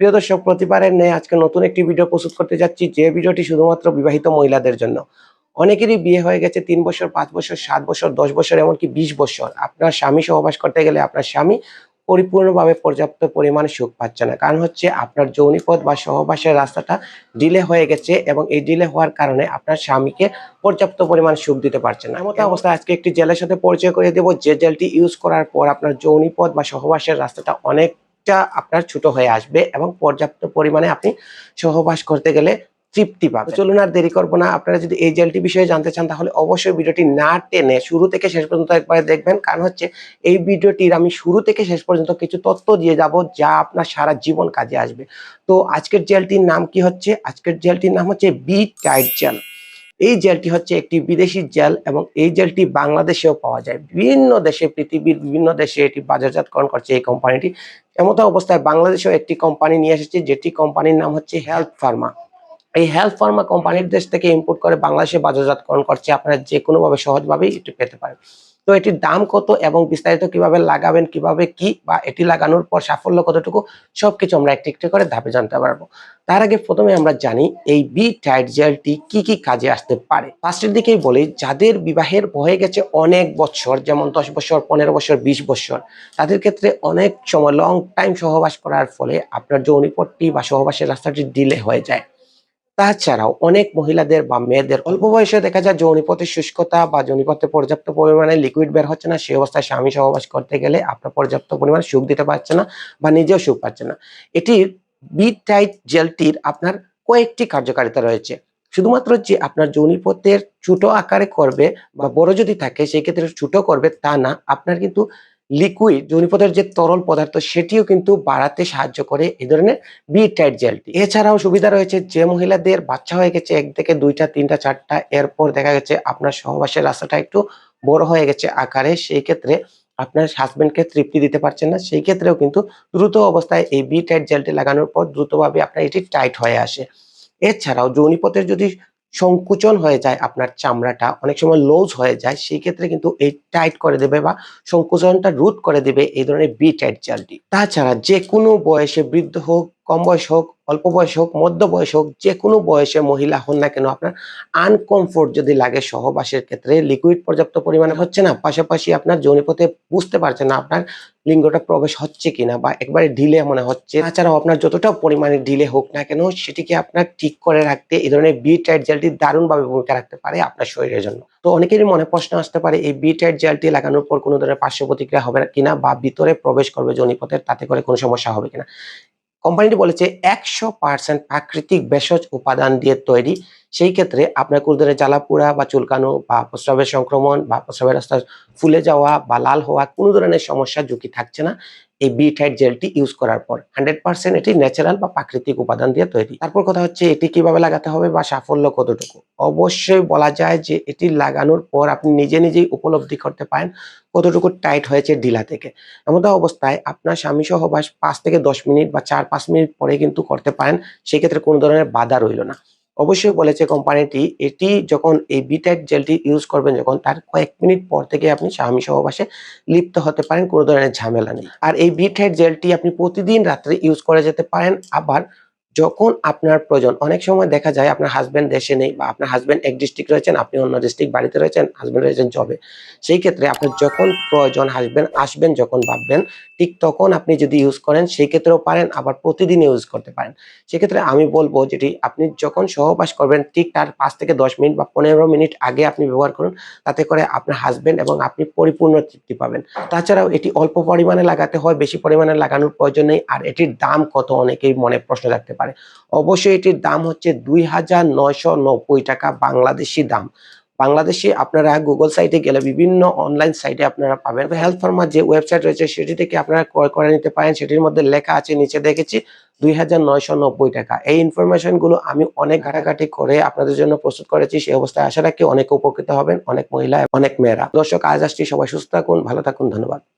প্রিয় দর্শক, প্রতিবারের ন্যায় আজকে নতুন একটি ভিডিও প্রস্তুত করতে যাচ্ছি, যে ভিডিওটি শুধুমাত্র বিবাহিত মহিলাদের জন্য। অনেকেরই বিয়ে হয়ে গেছে তিন বছর, পাঁচ বছর, সাত বছর, দশ বছর, এমনকি বিশ বছর। আপনার স্বামী সহবাস করতে গেলে আপনার স্বামী পরিপূর্ণভাবে পর্যাপ্ত পরিমাণে সুখ পাচ্ছে না। কারণ হচ্ছে আপনার যৌনিপথ বা সহবাসের রাস্তাটা ডিলে হয়ে গেছে এবং এই ডিলে হওয়ার কারণে আপনার স্বামীকে পর্যাপ্ত পরিমাণ সুখ দিতে পারছে না। এমন অবস্থায় আজকে একটি জেলের সাথে পরিচয় করে দেবো। যে জেলটি ইউজ করার পর আপনার যৌনিপথ বা সহবাসের রাস্তাটা অনেকটা আপনার ছোট হয়ে আসবে এবং পর্যাপ্ত পরিমাণে আপনি সহবাস করতে গেলে তৃপ্তি পাবে চলুন আর দেরি করব না। আপনারা যদি এই জেলটি বিষয়ে জানতে চান, তাহলে অবশ্যই ভিডিওটি না টেনে শুরু থেকে শেষ পর্যন্ত একবার দেখবেন। কারণ হচ্ছে, এই ভিডিওটির আমি শুরু থেকে শেষ পর্যন্ত কিছু তথ্য দিয়ে যাব যা আপনার সারা জীবন কাজে আসবে। তো আজকের জেলটির নাম কি হচ্ছে? আজকের জেলটির নাম হচ্ছে বি টাইট জেল এই জেলটি হচ্ছে একটি বিদেশি জেল এবং এই জেলটি বাংলাদেশেও পাওয়া যায়। বিভিন্ন দেশে, পৃথিবীর বিভিন্ন দেশে এটি বাজারজাতকরণ করছে এই কোম্পানিটি। এমতো অবস্থায় বাংলাদেশেও একটি কোম্পানি নিয়ে এসেছে, যেটি কোম্পানির নাম হচ্ছে হেলথ ফার্মা। এই হেলথ ফার্মা কোম্পানির দেশ থেকে ইম্পোর্ট করে বাংলাদেশে বাজারজাতকরণ করছে। আপনারা যে কোনোভাবে সহজভাবেই এটি পেতে পারেন। তো এটির দাম কত এবং বিস্তারিত কীভাবে লাগাবেন, কীভাবে কি বা এটি লাগানোর পর সাফল্য কতটুকু, সবকিছু আমরা একটি একটি করে ধাপে জানতে পারব। তার আগে প্রথমে আমরা জানি এই বি টাইট জেলটি কি কি কাজে আসতে পারে। ফার্স্টের দিকেই বলি, যাদের বিবাহের হয়ে গেছে অনেক বছর, যেমন দশ বছর, পনেরো বছর, বিশ বছর, তাদের ক্ষেত্রে অনেক সময় লং টাইম সহবাস করার ফলে আপনার যৌনিপট্টি বা সহবাসের রাস্তাটি ডিলে হয়ে যায়। তাছাড়াও অনেক মহিলাদের বা মেয়েদের অল্প বয়সে দেখা যায় যৌনিপথে শুষ্কতা বা যৌনিপথে পর্যাপ্ত পরিমাণে লিকুইড বের হচ্ছে না সেই অবস্থায় স্বামী সহবাস করতে গেলে আপনার পর্যাপ্ত পরিমাণে সুখ দিতে পারছে না বা নিজেও সুখ পাচ্ছে না। এটির বিট টাইট জেলটির আপনার কয়েকটি কার্যকারিতা রয়েছে। শুধুমাত্র যে আপনার যৌনিপথের ছোট আকারে করবে বা বড় যদি থাকে, সেই ক্ষেত্রে ছোট করবে তা না, আপনার কিন্তু লিকুইড যৌনিপথের যে তরল পদার্থ, সেটিও কিন্তু বাড়াতে সাহায্য করে এই ধরনের বি টাইট জেলটি এছাড়াও সুবিধা রয়েছে যে মহিলাদের বাচ্চা হয়ে গেছে এক থেকে দুইটা, তিনটা, চারটা, এরপর দেখা গেছে আপনার সহবাসের রাস্তাটা একটু বড় হয়ে গেছে আকারে, সেই ক্ষেত্রে আপনার হাজবেন্ডকে তৃপ্তি দিতে পারছেন না। সেই ক্ষেত্রেও কিন্তু দ্রুত অবস্থায় এই বি টাইট জেলটি লাগানোর পর দ্রুতভাবে আপনার এটি টাইট হয়ে আসে। এছাড়াও যৌনিপথের যদি সংকুচন হয়ে যায়, আপনার চামড়াটা অনেক সময় লুজ হয়ে যায়, সেই ক্ষেত্রে কিন্তু এই টাইট করে দেবে বা সংকুচনটা রুট করে দেবে এই ধরনের বি টাইট জালটি তাছাড়া যে কোনো বয়সে বৃদ্ধ হোক কম বয়স হোক, অল্প বয়স হোক, মধ্য বয়স হোক, যে কোনো বয়সে মহিলা হন না কেন, আপনার আনকমফোর্ট যদি লাগে সহবাসের ক্ষেত্রে লিকুইড পর্যাপ্ত পরিমাণে হচ্ছে না, পাশাপাশি আপনার যৌনিপথে বুঝতে পারছেন না আপনার লিঙ্গটা প্রবেশ হচ্ছে কিনা বা একবারে ঢিলে মনে হচ্ছে। তাছাড়াও আপনার যতটা পরিমাণে ঢিলে হোক না কেন, সেটিকে আপনার ঠিক করে রাখতে এই ধরনের বি টাইট জেলটি দারুণভাবে ভূমিকা রাখতে পারে আপনার শরীরের জন্য। তো অনেকেরই মনে প্রশ্ন আসতে পারে, এই বি টাইট জেলটি লাগানোর পর কোনো ধরনের পার্শ্ব প্রতিক্রিয়া হবে কিনা বা ভিতরে প্রবেশ করবে যৌনিপথের তাতে করে কোনো সমস্যা হবে কিনা? কোম্পানিটি বলেছে একশো পার্সেন্ট প্রাকৃতিক ভেষজ উপাদান দিয়ে তৈরি সেই ক্ষেত্রে আপনার কোনো ধরনের জ্বালাপুরা বা চুলকানো বা প্রস্রাবের সংক্রমণ বা প্রস্রাবের রাস্তা ফুলে যাওয়া বা লাল হওয়া কোনো ধরনের সমস্যার ঝুঁকি থাকছে না। এই বি বিটাইট জেলটি ইউজ করার পর হান্ড্রেড পার্সেন্ট এটি ন্যাচারাল বা প্রাকৃতিক উপাদান দিয়ে তৈরি। তারপর কথা হচ্ছে এটি কীভাবে লাগাতে হবে বা সাফল্য কতটুকু? অবশ্যই বলা যায় যে এটি লাগানোর পর আপনি নিজে নিজেই উপলব্ধি করতে পারেন কতটুকু টাইট হয়েছে ঢিলা থেকে। এমন অবস্থায় আপনার স্বামী সহবাস পাঁচ থেকে দশ মিনিট বা চার পাঁচ মিনিট পরে কিন্তু করতে পারেন, সেক্ষেত্রে কোনো ধরনের বাধা রইল না। অবশ্যই বলেছে কোম্পানিটি, এটি যখন এই বিটাইট জেলটি ইউজ করবেন, যখন তার কয়েক মিনিট পর থেকে আপনি স্বামী সহবাসে লিপ্ত হতে পারেন, কোনো ধরনের ঝামেলা নেই। আর এই বিটাইট জেলটি আপনি প্রতিদিন রাত্রে ইউজ করে যেতে পারেন, আবার যখন আপনার প্রয়োজন, অনেক সময় দেখা যায় আপনার হাজবেন্ড দেশে নেই বা আপনার হাজবেন্ড এক ডিস্ট্রিক্ট রয়েছেন, আপনি অন্য ডিস্ট্রিক্ট বাড়িতে রয়েছেন হাজব্যান্ড রয়েছেন জবে সেই ক্ষেত্রে আপনার যখন প্রয়োজন হাজবেন্ড আসবেন, যখন ভাববেন, ঠিক তখন আপনি যদি ইউজ করেন, সেই ক্ষেত্রেও পারেন, আবার প্রতিদিন ইউজ করতে পারেন। সেক্ষেত্রে আমি বলব যেটি, আপনি যখন সহবাস করবেন, ঠিক তার পাঁচ থেকে দশ মিনিট বা পনেরো মিনিট আগে আপনি ব্যবহার করুন, তাতে করে আপনার হাজবেন্ড এবং আপনি পরিপূর্ণ তৃপ্তি পাবেন। তাছাড়াও এটি অল্প পরিমাণে লাগাতে হয়, বেশি পরিমাণে লাগানোর প্রয়োজন নেই, আর এটির দাম কত অনেকেই মনে প্রশ্ন রাখতে পারে। অবশ্যই এটির দাম হচ্ছে দুই হাজার নয়শো নব্বই টাকা বাংলাদেশি দাম। বাংলাদেশে আপনারা গুগল সাইটে গেলে বিভিন্ন অনলাইন সাইটে আপনারা পাবেন। হেলথ ফার্মার যে ওয়েবসাইট রয়েছে সেটি থেকে আপনারা ক্রয় করে নিতে পারেন। সেটির মধ্যে লেখা আছে, নিচে দেখেছি, দুই হাজার নয়শো নব্বই টাকা। এই ইনফরমেশনগুলো আমি অনেক ঘাটাঘাটি করে আপনাদের জন্য প্রস্তুত করেছি। সেই অবস্থায় আশা রাখি অনেক উপকৃত হবেন, অনেক মহিলা অনেক মেয়েরা। দর্শক, আজ আসছি। সবাই সুস্থ থাকুন, ভালো থাকুন, ধন্যবাদ।